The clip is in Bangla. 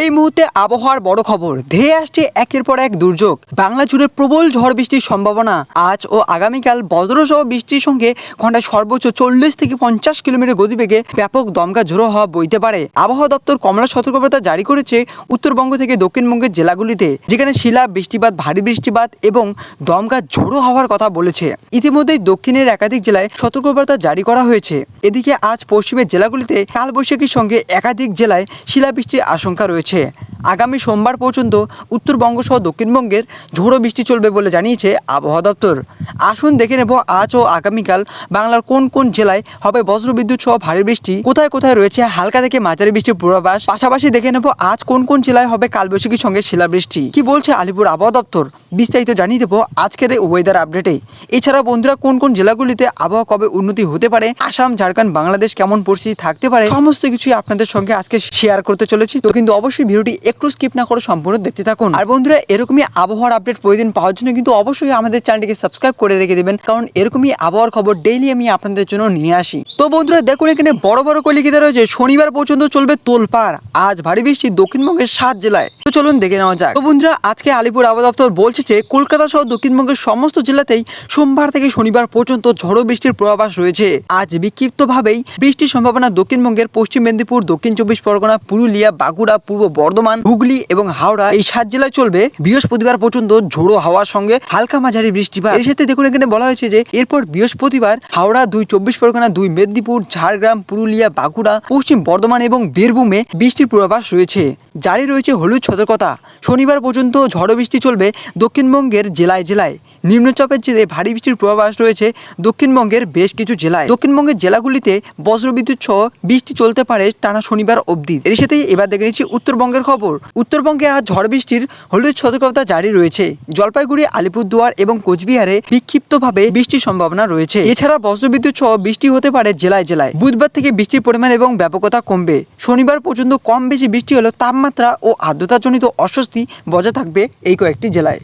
এই মুহূর্তে আবহাওয়ার বড় খবর। ধেয়ে আসছে একের পর এক দুর্যোগ। বাংলা জুড়ে প্রবল ঝড় বৃষ্টির সম্ভাবনা। আজ ও আগামীকাল বজ্রসহ বৃষ্টির সঙ্গে ঘন্টায় সর্বোচ্চ চল্লিশ থেকে পঞ্চাশ কিলোমিটার গতিবেগে ব্যাপক দমকা ঝোড়ো হওয়া বইতে পারে। আবহাওয়া দপ্তর কমলা সতর্কতা জারি করেছে উত্তরবঙ্গ থেকে দক্ষিণবঙ্গের জেলাগুলিতে, যেখানে শিলা, বৃষ্টিপাত, ভারী বৃষ্টিপাত এবং দমকা ঝোড়ো হওয়ার কথা বলেছে। ইতিমধ্যেই দক্ষিণের একাধিক জেলায় সতর্কবার্তা জারি করা হয়েছে। এদিকে আজ পশ্চিমের জেলাগুলিতে কালবৈশাখীর সঙ্গে একাধিক জেলায় শিলাবৃষ্টির আশঙ্কা রয়েছে। আগামী সোমবার পর্যন্ত উত্তরবঙ্গ সহ দক্ষিণবঙ্গের ঝোড়ো বৃষ্টি চলবে বলে জানিয়েছে আবহাওয়া দপ্তর। আসুন দেখে নেব আজ ও আগামীকাল বাংলার কোন কোন জেলায় হবে বজ্রবিদ্যুৎ সহ ভারী বৃষ্টি। কোথায় কোথায় রয়েছে হালকা থেকে মাঝারি বৃষ্টির পূর্বাভাস। পাশাপাশি দেখে নেব আজ কোন কোন জেলায় হবে কালবৈশাখীর সঙ্গে শিলাবৃষ্টি। কি বলছে আলিপুর আবহাওয়া দপ্তর? বিস্তারিত জানিয়ে দেবো আজকের এই ওয়েদার আপডেটে এছাড়াও বন্ধুরা, কোন কোন জেলাগুলিতে আবহাওয়া কবে উন্নতি হতে পারে, আসাম, ঝাড়খণ্ড, বাংলাদেশ কেমন পরিস্থিতি থাকতে পারে, সমস্ত কিছুই আপনাদের সঙ্গে আজকে শেয়ার করতে চলেছি। তো কিন্তু অবশ্যই ভিডিওটি একটু স্কিপ না করে সম্পূর্ণ দেখতে থাকুন। আর বন্ধুরা, এরকমই আবহাওয়ার আপডেট প্রতিদিন পাওয়ার জন্য কিন্তু অবশ্যই আমাদের চ্যানেলটিকে সাবস্ক্রাইব করে রেখে দেবেন, কারণ এরকমই আবহাওয়ার খবর ডেইলি আমি আপনাদের জন্য নিয়ে আসি। তো বন্ধুরা, দেখুন এখানে বড় বড় কলিকিতে রয়েছে। শনিবার পর্যন্ত চলবে তোলপাড়, আজ ভারী বৃষ্টি দক্ষিণবঙ্গের সাত জেলায়। তো চলুন দেখে নেওয়া যাক। তো বন্ধুরা, আজকে আলিপুর আবহাওয়া দপ্তর বলছে যে কলকাতা সহ দক্ষিণবঙ্গের সমস্ত জেলাতেই সোমবার থেকে শনিবার পর্যন্ত ঝড়ো বৃষ্টির পূর্বাভাস রয়েছে। আজ বিক্ষিপ্তভাবেই বৃষ্টির সম্ভাবনা দক্ষিণবঙ্গের পশ্চিম মেদিনীপুর, দক্ষিণ চব্বিশ পরগনা, পুরুলিয়া, বাঁকুড়া, পূর্ব বর্ধমান, হুগলি এবং হাওড়া এই সাত জেলায় চলবে বৃহস্পতিবার পর্যন্ত ঝোড়ো হাওয়ার সঙ্গে হালকা মাঝারি বৃষ্টিপাত। এর সাথে দেখুন, এখানে বলা হয়েছে যে এরপর বৃহস্পতিবার হাওড়া দুই, চব্বিশ পরগনা দুই, মেদিনীপুর, ঝাড়গ্রাম, পুরুলিয়া, বাঁকুড়া, পশ্চিম বর্ধমান এবং বীরভূমে বৃষ্টির পূর্বাভাস রয়েছে। জারি রয়েছে হলুদ সতর্কতা। শনিবার পর্যন্ত ঝড়ো বৃষ্টি চলবে দক্ষিণবঙ্গের জেলায় জেলায় নিম্নচাপের জেরে ভারী বৃষ্টির পূর্বাভাস রয়েছে দক্ষিণবঙ্গের বেশ কিছু জেলায়। দক্ষিণবঙ্গের জেলাগুলিতে বজ্রবিদ্যুৎ সহ বৃষ্টি চলতে পারে টানা শনিবার অবধি। এর সাথেই এবার দেখে নিচ্ছি উত্তরবঙ্গের খবর। উত্তরবঙ্গে আজ ঝড় বৃষ্টির হলুদ সতর্কতা জারি রয়েছে। জলপাইগুড়ি, আলিপুরদুয়ার এবং কোচবিহারে বিক্ষিপ্তভাবে বৃষ্টির সম্ভাবনা রয়েছে। এছাড়া বজ্রবিদ্যুৎ সহ বৃষ্টি হতে পারে জেলায় জেলায়। বুধবার থেকে বৃষ্টির পরিমাণ এবং ব্যাপকতা কমবে। শনিবার পর্যন্ত কম বেশি বৃষ্টি হলেও তাপমাত্রা ও আর্দ্রতাজনিত অস্বস্তি বজায় থাকবে এই কয়েকটি জেলায়।